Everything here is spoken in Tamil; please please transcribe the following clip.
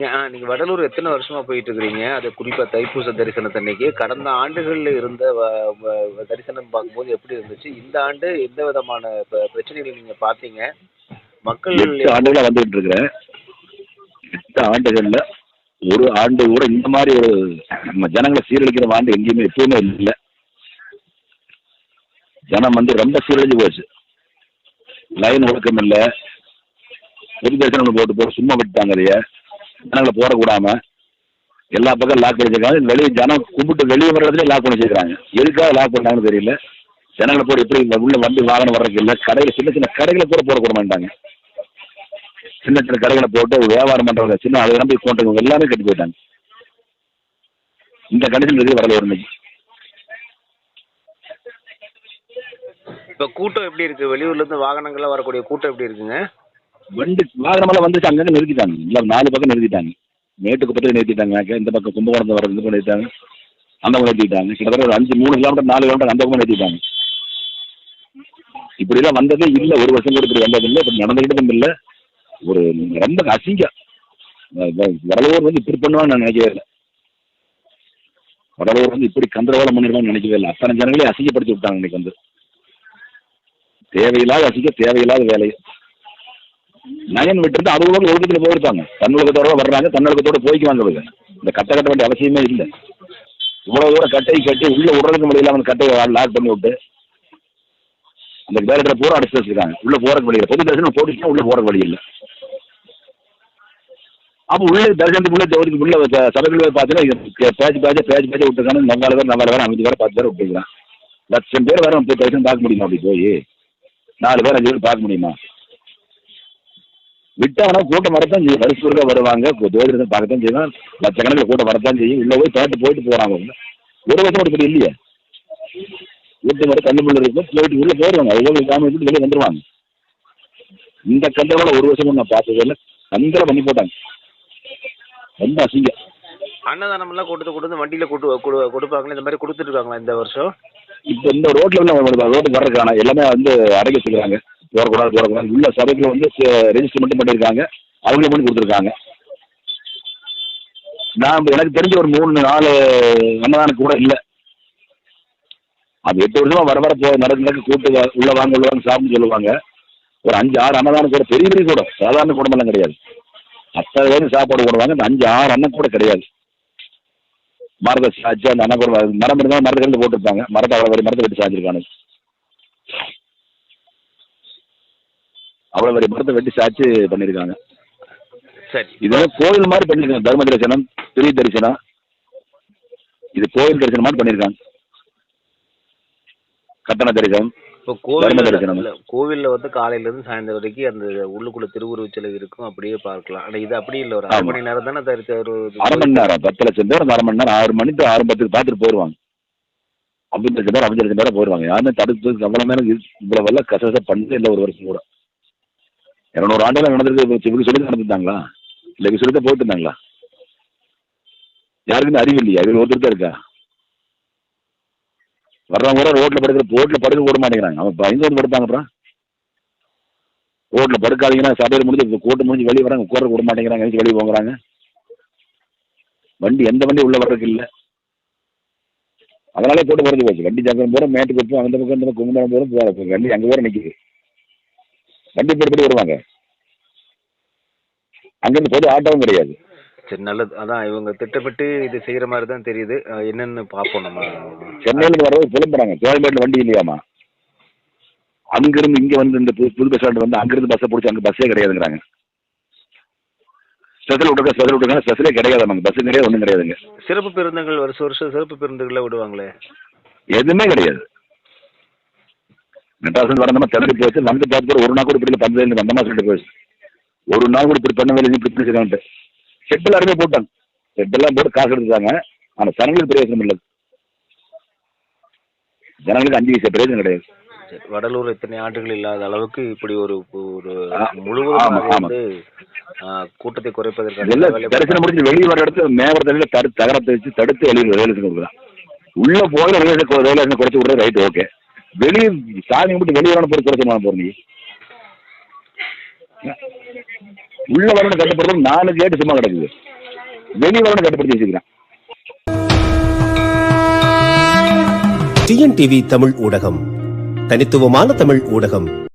ஆ நீங்க வடலூர் எத்தனை வருஷமா போயிட்டு இருக்கிறீங்க அது குறிப்பா தைப்பூச தரிசனத்தன்னைக்கு கடந்த ஆண்டுகள்ல இருந்த வ- வ- தரிசனம் பார்க்கும்போது எப்படி இருந்துச்சு? இந்த ஆண்டு எந்த விதமான ப- பிரச்சனைகளை நீங்க பார்த்தீங்க? மக்கள் எட்டு ஆண்டுகளா வந்துகிட்டு இருக்கிறேன் எட்டு ஆண்டுகள்ல ஒரு ஆண்டு கூட இந்த மாதிரி ஒரு நம்ம ஜனங்களை சீரழிக்கிற ஆண்டு எங்கேயுமே எப்பவுமே இல்லை. ஜனம் வந்து ரொம்ப சீரழிஞ்சு போச்சு. லைன் ஒழுக்கம் இல்லை. பொது தரிசனம் போட்டு போட்டு சும்மா விட்டுட்டாங்க அதைய ஜனங்களை போடக்கூடாம எல்லா பக்கம் லாக் பண்ணி வச்சிருக்காங்க வெளியே ஜனம் கும்பிட்டு வெளியே வர்றதுல லாக் பண்ணி வச்சிருக்காங்க. எதுக்காக லாக் பண்ணாங்கன்னு தெரியல. ஜனங்களை போட எப்படி உள்ள வண்டி வாகனம் வர்றதுக்கு இல்லை. கடையில் சின்ன சின்ன கடைகளை கூட போடக்கூட மாட்டாங்க சின்ன சின்ன கடைகளை போட்டு வியாபாரம் பண்ணுறவங்க சின்ன அதை நம்பி போட்டவங்க எல்லாமே கட்டி போயிட்டாங்க. இந்த கண்டிஷன் இருக்கு வரல ஒரு இன்னைக்கு கூட்டம் எப்படி இருக்கு? வெளியூர்ல இருந்து வாகனங்கள்லாம் வரக்கூடிய கூட்டம் எப்படி இருக்குங்க? வண்டி வாகனமெல்லாம் வந்துச்சு அங்கங்கே நிறுத்திட்டாங்க. இல்லை நாலு பக்கம் நிறுத்திட்டாங்க. மேட்டுக்கு பக்கத்தில் நிறுத்திட்டாங்க இந்த பக்கம் கும்பகோணத்தில் வர இந்த பக்கம் நிறுத்திட்டாங்க. அந்த பக்கம் நிறுத்திட்டாங்க. கிட்டத்தட்ட ஒரு அஞ்சு மூணு கிலோமீட்டர் நாலு கிலோமீட்டர் அந்த பக்கம் நிறுத்திட்டாங்க. இப்படிலாம் வந்ததே இல்லை. ஒரு வருஷம் கூட இப்படி வந்ததில்லை இப்படி நடந்துக்கிட்டதும் இல்லை. ஒரு ரொம்ப அசிங்கம் வடலூர் வந்து இப்படி பண்ணுவான்னு நான் நினைக்கவே இல்லை. வடலூர் வந்து இப்படி கந்தரவாளம் பண்ணிடுவான்னு நினைக்கவே இல்லை. அத்தனை ஜனங்களே அசிங்கப்படுத்தி விட்டாங்க இன்னைக்கு வந்து. தேவையில்லாத அசிங்க தேவையில்லாத வேலையை. நயன் விட்டு அது உலக ஒழுக்கத்தில் போயிருப்பாங்க. தன்னுலகத்தோட வர்றாங்க தன்னொழுக்கத்தோட போய்க்குவாங்க அவங்க. இந்த கட்டை கட்ட வேண்டிய அவசியமே இல்லை. இவ்வளவு தூரம் கட்டை கட்டி உள்ள விடுறதுக்கு முடியல அந்த கட்டையை லாக் பண்ணி விட்டு அந்த வேலையில பூரா அடிச்சு வச்சிருக்காங்க. உள்ள போறக்கு வழி இல்லை. பொது தரிசனம் போட்டுச்சுன்னா உள்ள போறக்கு வழி இல்லை. அப்போ உள்ள தரிசனத்துக்கு உள்ள ஜோதிக்கு உள்ள சபைகள் பார்த்தீங்கன்னா பேச்சு பேச்சு பேச்சு பேச்சு விட்டுருக்காங்க. நம்மளால பேர் நம்மளால பேர் அஞ்சு பேர் பத்து பேர் விட்டுருக்கான் லட்சம் பேர் வர முப்பது தரிசனம் பார்க்க முடியுமா அப்படி போய்? நாலு பேர் அஞ்சு பேர் பார்க்க முடியுமா? விட்டவனா கூட்டம் வரத்தான் செய்யும். வருஷம் வருவாங்க ஜோதிடத்தை பார்க்கத்தான் செய்வான் லட்சக்கணக்கில் கூட்டம் வரத்தான் செய்யும். உள்ள போய் பேட்டு போயிட்டு போறாங்க. ஒரு வருஷம் இப்படி இல்லையே. வீட்டு வர கண்ணு முள்ள இருக்கும் போயிட்டு உள்ள போயிடுவாங்க காமி விட்டு வெளியே வந்துருவாங்க. இந்த கந்தரோட ஒரு வருஷம் நான் பார்த்தது இல்லை. கந்தரை பண்ணி போட்டாங்க. ரொம்ப அசிங்கம். அன்னதானம் எல்லாம் கொடுத்து கொடுத்து வண்டியில கொடு கொடு- கொடுப்பாங்களே? இந்த மாதிரி கொடுத்துட்டு இருக்காங்களா இந்த வருஷம்? இப்போ இந்த ரோட்ல உள்ள ரோட்டுக்கு வர்றதுக்கான எல்லாமே வந்து அடக்கி வச்சுக்கிறாங்க. போடக்கூடாது போடக்கூடாது. உள்ள சபைக்குள்ள வந்து ரெஜிஸ்டர் மட்டும் பண்ணியிருக்காங்க. அவங்களே பண்ணி கொடுத்துருக்காங்க. நான் எனக்கு தெரிஞ்ச ஒரு மூணு நாலு அன்னதானம் கூட இல்லை. அது எட்டு வருஷமா வர வர போ நடக்கு நடக்க கூட்டு உள்ள வாங்க உள்ள வாங்க சாப்பிட்டு சொல்லுவாங்க. ஒரு அஞ்சு ஆறு அன்னதானம் கூட பெரிய பெரிய கூட சாதாரண குடும்பம்லாம் கிடையாது. அத்தனை பேரும் சாப்பாடு போடுவாங்க. இந்த அஞ்சு ஆறு அண்ணன் கூட கிடையாது. மரத்தை சாய்ச்சி அந்த அண்ணன் கூட மரம் இருந்தால் மரத்தை கண்டு போட்டிருப்பாங்க. மரத்தை அவ்வளோ மரத்தை வெட்டி சாய்ச்சிருக்கானு அவ்வளோ பெரிய மரத்தை வெட்டி சாய்ச்சி பண்ணியிருக்காங்க. சரி. இது வந்து கோயில் மாதிரி பண்ணியிருக்காங்க. தர்ம தரிசனம் பெரிய தரிசனம். இது கோயில் தரிசனம் மாதிரி பண்ணியிருக்காங்க. கட்டண தரிசனம் இப்போ. கோவில் கோவில்ல வந்து காலையில இருந்து சாயந்தரம் வரைக்கும் அந்த உள்ளுக்குள்ள திருவுருவச் சிலை இருக்கும். அப்படியே பார்க்கலாம். ஆனா இது அப்படி இல்லை. ஒரு அரை. மணி நேரம் தானே அரை மணி நேரம் பத்து லட்சம் பேர் அரை மணி நேரம் ஆறு மணிக்கு ஆறு பத்துக்கு பார்த்துட்டு போயிடுவாங்க ஐம்பது லட்சம் பேர் ஐம்பது லட்சம் பேரை போயிடுவாங்க யாருமே தடுத்து அவ்வளோ நேரம் வெள்ள கசகச பண்ணது இல்லை ஒரு வருஷம் கூட. இரநூறு ஆண்டுகள் நடந்திருக்கு. இப்படி சொல்லி நடந்துட்டாங்களா? இல்லை இப்படி சொல்லி தான் போயிட்டு இருந்தாங்களா யாருக்குமே அறிவு இல்லையா? இவர் ஒருத்தர் தான் இருக்கா? வர்றவங்க கூட ரோட்ல படுக்கிற ரோட்ல படுக்க கூட மாட்டேங்கிறாங்க. அவன் பயந்து வந்து படுப்பாங்கப்பா ரோட்ல படுக்காதீங்கன்னா சபையில் முடிஞ்சு கூட்டம் முடிஞ்சு வெளியே வராங்க உட்கார விட மாட்டேங்கிறாங்க. எங்கேயும் வெளியே போங்கிறாங்க? வண்டி எந்த வண்டி உள்ள வர்றதுக்கு இல்லை. அதனாலே போட்டு குறைஞ்சு போச்சு. வண்டி சக்கரம் போகிறோம் மேட்டு குப்பம் அந்த பக்கம் இந்த பக்கம் கும்பலம் போகிறோம் போகிற வண்டி அங்கே போகிற நிற்கிது வண்டி போட்டு வருவாங்க. அங்கேருந்து பொது ஆட்டோவும் கிடையாது. சரி நல்லது. அதான் இவங்க திட்டமிட்டு இது செய்யற மாதிரி தான் தெரியுது என்னன்னு பார்ப்போம் நம்ம. சென்னையில வரவும் புலம்புறாங்க கோயம்பேட்டில் வண்டி இல்லையாமா அங்கிருந்து இங்க வந்து இந்த புது புது பஸ் ஸ்டாண்ட் வந்து அங்கிருந்து பஸ்ஸை பிடிச்சி அங்கே பஸ்ஸே கிடையாதுங்கிறாங்க. ஸ்பெஷல் விட்டுருக்க ஸ்பெஷல் விட்டுருக்காங்க ஸ்பெஷலே கிடையாது நமக்கு. பஸ்ஸு கிடையாது ஒன்றும் கிடையாதுங்க. சிறப்பு பேருந்துகள் வருஷம் வருஷம் சிறப்பு பேருந்துகளை விடுவாங்களே? எதுவுமே கிடையாது. மெட்ராஸ் வர நம்ம திறந்து போச்சு. வந்து பார்த்து ஒரு நாள் கூட இப்படி பந்தது இல்லை. வந்தமா சொல்லிட்டு போச்சு. ஒரு நாள் கூட இப்படி பண்ண வேலை இப்படி பிடிச்சிருக்கான்ட்டு செட்டில் அருமே போட்டாங்க. செட்டெல்லாம் போட்டு காசு எடுத்துட்டாங்க. ஆனால் ஜனங்களுக்கு பிரயோஜனம் இல்லை. ஜனங்களுக்கு அஞ்சு வயசு பிரயோஜனம் கிடையாது. வடலூர் இத்தனை ஆண்டுகள் இல்லாத அளவுக்கு இப்படி ஒரு ஒரு முழுவதும் கூட்டத்தை குறைப்பதற்கான எல்லாம் வேலை தரிசனம் முடிஞ்சு வெளியே வர இடத்துல மேவரத்துல தடு தகரத்தை வச்சு தடுத்து வெளியில் கொடுக்குறான் உள்ள போகிற ரயில்வேஷன் ரயில்வேஷன் குறைச்சி விடுறது ரைட் ஓகே வெளியே சாமி மட்டும் வெளியே வரணும் பொறுத்து குறைச்சமான போறீங்க உள்ள வரணும் கட்டுப்படுறது நாலு கேட்டு சும்மா கிடக்குது. வெளியே வரணும் கட்டுப்படுத்தி வச்சுக்கிறேன். டிஎன்டிவி தமிழ் ஊடகம். தனித்துவமான தமிழ் ஊடகம்.